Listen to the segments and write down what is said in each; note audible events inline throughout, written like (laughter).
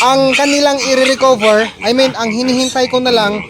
ang kanilang i-recover, I mean, ang hinihintay ko na lang,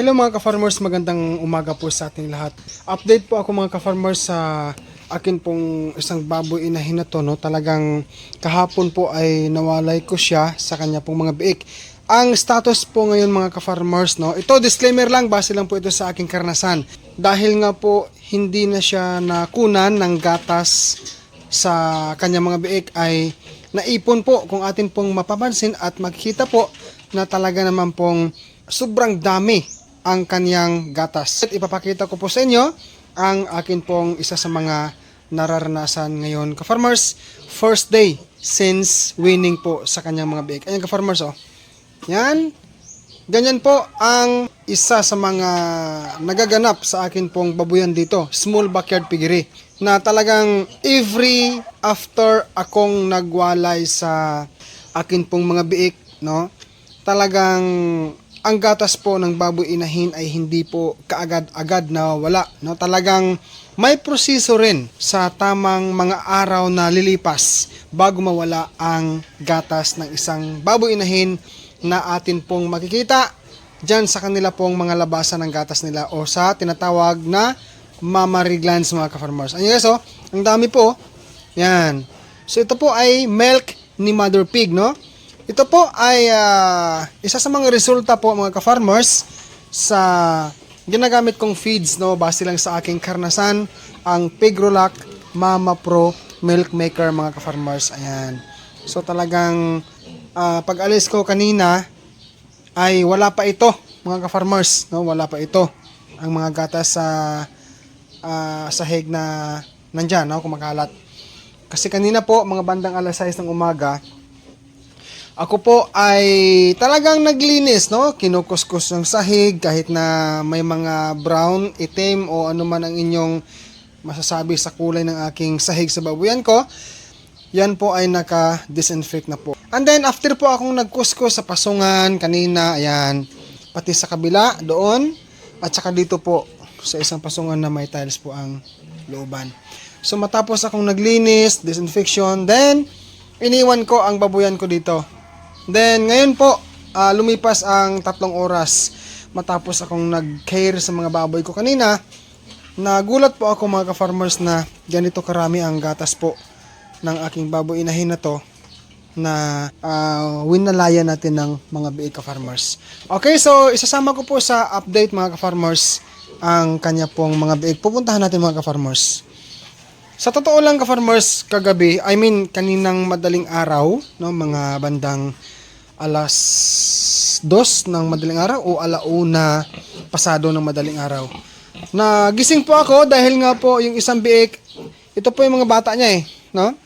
Hello mga ka-farmers, magandang umaga po sa ating lahat. Update po ako mga ka-farmers sa akin pong isang baboy inahin na to. No? Talagang kahapon po ay nawalay ko siya sa kanya pong mga biik. Ang status po ngayon mga ka-farmers, no? ito disclaimer lang, base lang po ito sa aking karanasan. Dahil nga po hindi na siya nakunan ng gatas sa kanya mga biik ay naipon po kung atin pong mapapansin at makikita po na talaga naman pong sobrang dami ang kanyang gatas. At ipapakita ko po sa inyo ang akin pong isa sa mga nararanasan ngayon ka-farmers. First day since winning po sa kanyang mga biik. Ayan ka-farmers oh. Yan. Ganyan po ang isa sa mga nagaganap sa akin pong babuyan dito, small backyard piggery, na talagang every after akong nagwalay sa akin pong mga biik, no, talagang ang gatas po ng baboy inahin ay hindi po kaagad-agad na wala, no, talagang may proseso rin sa tamang mga araw na lilipas bago mawala ang gatas ng isang baboy inahin na atin pong makikita dyan sa kanila pong mga labasan ng gatas nila o sa tinatawag na mammary glands mga ka-farmers. Ayan guys, oh, ang dami po. Yan. So ito po ay milk ni mother pig, no? Ito po ay ah, isa sa mga resulta po mga ka-farmers sa ginagamit kong feeds, no? Base lang sa aking karnasan, ang Pigrolac Mama Pro Milk Maker mga ka-farmers. Ayan. So talagang ah, pag alis ko kanina ay wala pa ito mga ka-farmers no? Wala pa ito ang mga gatas sa ah, sahig na nandyan no? Kumakalat kasi kanina po mga bandang alas 6 ng umaga ako po ay talagang naglinis no? Kinukuskus ng sahig kahit na may mga brown itim o ano man ang inyong masasabi sa kulay ng aking sahig sa babuyan ko yan po ay naka-disinfect na po. And then, after po akong nagkuskus sa pasungan kanina, ayan, pati sa kabila, doon, at saka dito po, sa isang pasungan na may tiles po ang looban. So, matapos akong naglinis, disinfection, then, iniwan ko ang babuyan ko dito. Then, ngayon po, ah, lumipas ang tatlong oras matapos akong nag-care sa mga baboy ko kanina, nagulat po ako mga ka-farmers na ganito karami ang gatas po ng aking baboy inahin na to na uh, winalaya natin ng mga biik ka-farmers. Okay, so isasama ko po sa update mga ka-farmers ang kanya pong mga biik. Pupuntahan natin mga ka-farmers. Sa totoo lang ka-farmers, kagabi, I mean kaninang madaling araw, no, mga bandang alas dos ng madaling araw o alauna pasado ng madaling araw. Nagising po ako dahil nga po yung isang biik, ito po yung mga bata niya eh, no?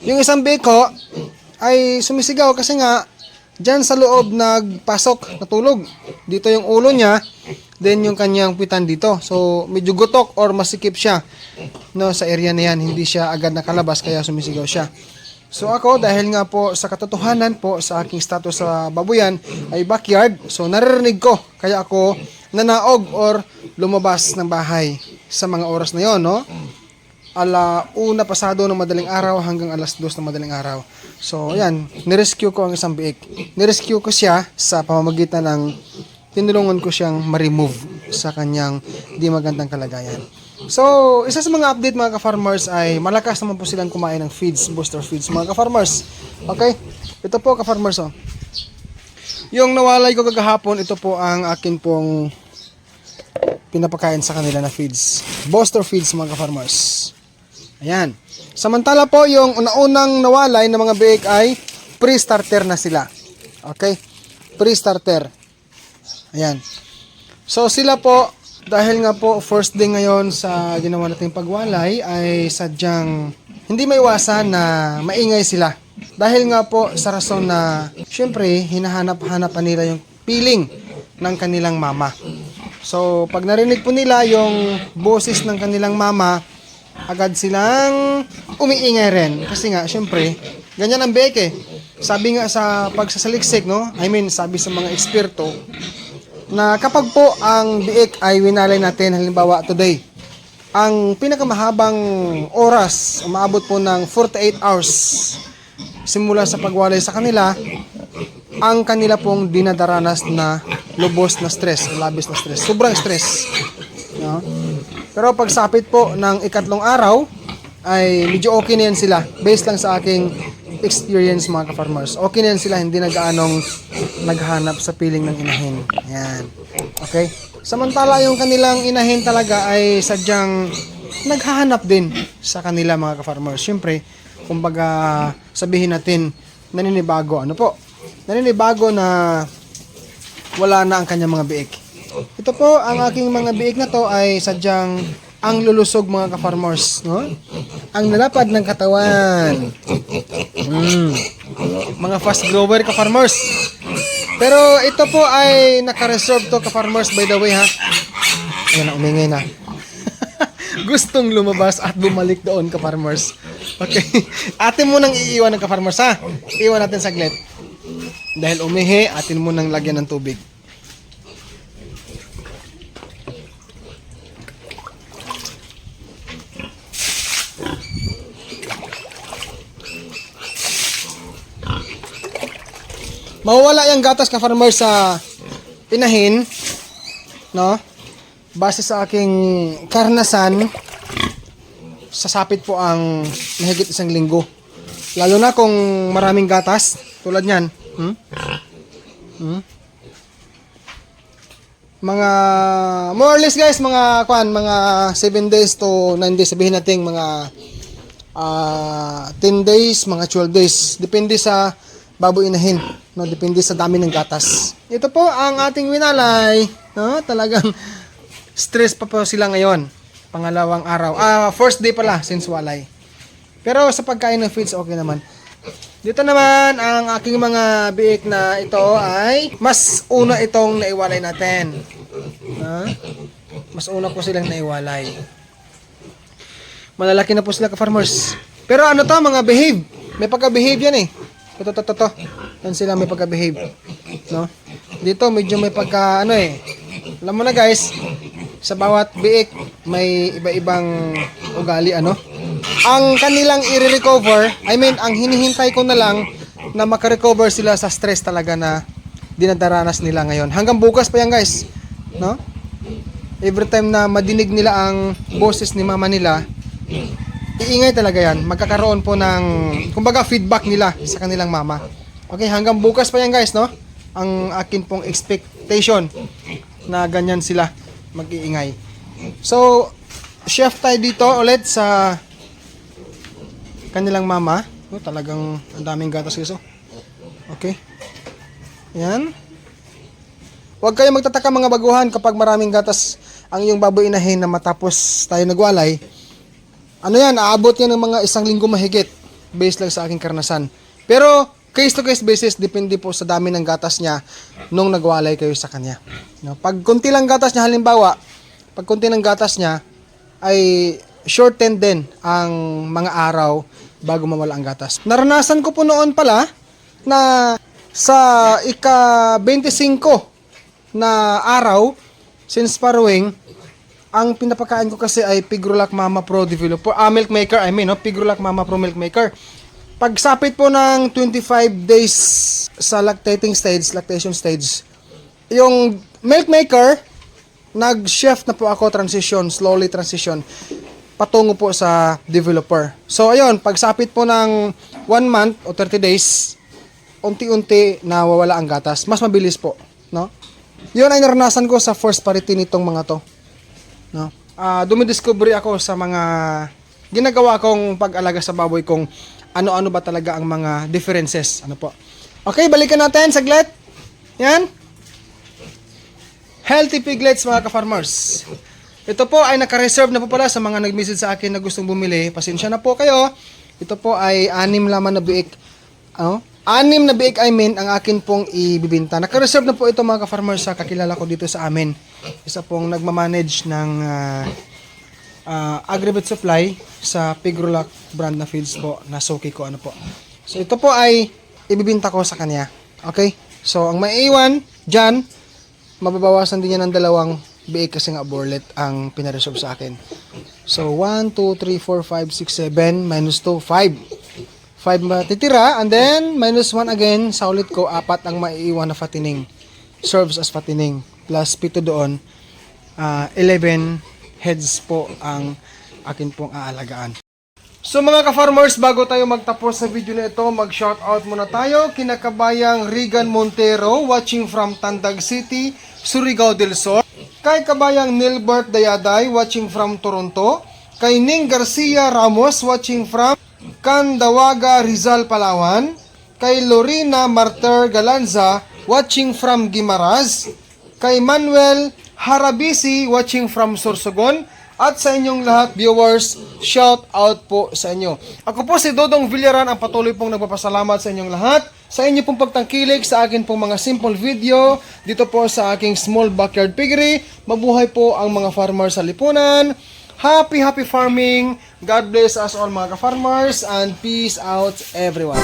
Yung isang beko ay sumisigaw kasi nga dyan sa loob nagpasok, natulog. Dito yung ulo niya, then yung kanyang pitan dito. So medyo gutok or masikip siya no sa area na yan, hindi siya agad nakalabas kaya sumisigaw siya. So ako dahil nga po sa katotohanan po sa aking status sa babuyan ay backyard, so naririnig ko kaya ako nanaog or lumabas ng bahay sa mga oras na yon, no? Ala una pasado ng madaling araw hanggang alas dos ng madaling araw. So, ayan, nirescue ko ang isang biik. Nirescue ko siya sa pamamagitan ng tinulungan ko siyang ma-remove sa kanyang di magandang kalagayan. So, isa sa mga update mga ka-farmers ay malakas naman po silang kumain ng feeds, booster feeds mga ka-farmers. Okay? Ito po ka-farmers oh. Yung nawalay ko kagahapon, ito po ang akin pong pinapakain sa kanila na feeds. Booster feeds mga ka-farmers. Ayan. Samantala po, yung una-unang nawalay na mga biik ay pre-starter na sila. Okay? Pre-starter. Ayan. So sila po, dahil nga po first day ngayon sa ginawa nating pagwalay ay sadyang hindi maiwasan na maingay sila. Dahil nga po sa rason na syempre hinahanap-hanapan nila yung feeling ng kanilang mama. So pag narinig po nila yung boses ng kanilang mama, agad silang umiingay rin. Kasi nga, syempre, ganyan ang beke. Sabi nga sa pagsasaliksik, no? I mean, sabi sa mga eksperto, na kapag po ang biik ay winalay natin halimbawa today, ang pinakamahabang oras, umaabot po ng 48 hours simula sa pagwalay sa kanila, ang kanila pong dinadaranas na lubos na stress, labis na stress, sobrang stress. No? Pero pag sapit po ng ikatlong araw, ay medyo okay na yan sila. Based lang sa aking experience mga ka-farmers. Okay na yan sila, hindi na gaanong naghanap sa piling ng inahin. Yan. Okay? Samantala yung kanilang inahin talaga ay sadyang naghahanap din sa kanila mga ka-farmers. Siyempre, kumbaga sabihin natin naninibago. Ano po? Naninibago na wala na ang kanyang mga biik. Ito po, ang aking mga biik na to ay sadyang ang lulusog mga ka-farmers, no? Ang lalapad ng katawan. Mm. Mga fast grower ka-farmers. Pero ito po ay naka-reserve to ka-farmers by the way ha. Ayan na, umingay na. (laughs) Gustong lumabas at bumalik doon ka-farmers. Okay. Atin mo nang iiwan ng ka-farmers ha. Iwan natin saglit. Dahil umihi, atin mo nang lagyan ng tubig. Mawawala yung gatas ka farmer sa inahin, no? Base sa aking karnasan, sasapit po ang mahigit isang linggo. Lalo na kung maraming gatas, tulad niyan. Hmm? Hmm? Mga, more or less guys, mga, kwan, mga 7 days to 9 days, sabihin natin mga ah 10 days, mga 12 days. Depende sa baboy inahin. No, depende sa dami ng gatas. Ito po ang ating winalay. No, talagang stress pa po sila ngayon. Pangalawang araw. Ah, first day pala since walay. Pero sa pagkain ng feeds okay naman. Dito naman ang aking mga biik na ito ay mas una itong naiwalay natin. Ha? Mas una po silang naiwalay. Malalaki na po sila ka-farmers. Pero ano to, mga behave. May pagka-behave yan eh. Ito, to, to. Yan sila may pagka-behave. No? Dito, medyo may pagka, ano eh. Alam mo na guys, sa bawat biik, may iba-ibang ugali, ano? Ang kanilang i-recover, I mean, ang hinihintay ko na lang na makarecover sila sa stress talaga na dinadaranas nila ngayon. Hanggang bukas pa yan guys. No? Every time na madinig nila ang boses ni mama nila, iingay talaga yan. Magkakaroon po ng, kumbaga feedback nila sa kanilang mama. Okay, hanggang bukas pa yan guys, no? Ang akin pong expectation na ganyan sila mag-iingay. So, chef tayo dito ulit sa kanilang mama. Oh, talagang ang daming gatas guys, oh. Okay. Yan. Huwag kayo magtataka mga baguhan kapag maraming gatas ang iyong baboy inahin na matapos tayo nagwalay. Ano yan, aabot yan ng mga isang linggo mahigit based lang sa aking karanasan. Pero case to case basis, depende po sa dami ng gatas niya nung nagwalay kayo sa kanya. No, pag konti lang gatas niya, halimbawa, pag konti ng gatas niya, ay shorten din ang mga araw bago mawala ang gatas. Naranasan ko po noon pala na sa ika-25 na araw since paruwing ang pinapakain ko kasi ay Pigrulac Mama Pro Developer, ah, milk maker, I mean, no? Pigrulac Mama Pro milk maker. Pagsapit po ng 25 days sa lactating stage, lactation stage, yung milk maker, nag-shift na po ako transition, slowly transition, patungo po sa developer. So, ayun, pagsapit po ng 1 month o 30 days, unti-unti nawawala ang gatas. Mas mabilis po, no? Yun ay naranasan ko sa first parity nitong mga to. No? Ah, dumidiscovery ako sa mga ginagawa kong pag-alaga sa baboy kung ano-ano ba talaga ang mga differences. Ano po? Okay, balikan natin saglit. Yan. Healthy piglets mga ka-farmers. Ito po ay naka-reserve na po pala sa mga nag-message sa akin na gustong bumili. Pasensya na po kayo. Ito po ay anim laman na biik. Ano? Anim na biik I mean ang akin pong ibibinta. Naka-reserve na po ito mga ka-farmers sa kakilala ko dito sa amin. Isa pong nagmamanage ng uh, uh, Agribet Supply sa Pigrulac brand na feeds po na Soki ko ano po. So ito po ay ibibinta ko sa kanya. Okay? So ang maiiwan dyan mababawasan din yan ng dalawang biig kasi nga borlet ang pinareserve sa akin. So, 1, 2, 3, 4, 5, 6, 7, minus 2, 5. 5 matitira, and then, minus 1 again, sa ulit ko, apat ang maiiwan na fattening. Serves as fattening. Plus, pito doon, ah, 11 heads po ang akin pong aalagaan. So mga ka-farmers, bago tayo magtapos sa video na ito, mag-shoutout muna tayo. Kinakabayang Regan Montero, watching from Tandag City, Surigao del Sur. Kay kabayang Nilbert Dayaday, watching from Toronto. Kay Ning Garcia Ramos, watching from Candawaga, Rizal, Palawan. Kay Lorena Marter Galanza, watching from Gimaraz. Kay Manuel Harabisi, watching from Sorsogon. At sa inyong lahat, viewers, shout out po sa inyo. Ako po si Dodong Villaran, ang patuloy pong nagpapasalamat sa inyong lahat. Sa inyo pong pagtangkilik sa akin pong mga simple video dito po sa aking small backyard piggery. Mabuhay po ang mga farmers sa lipunan. Happy, happy farming. God bless us all mga ka-farmers and peace out everyone.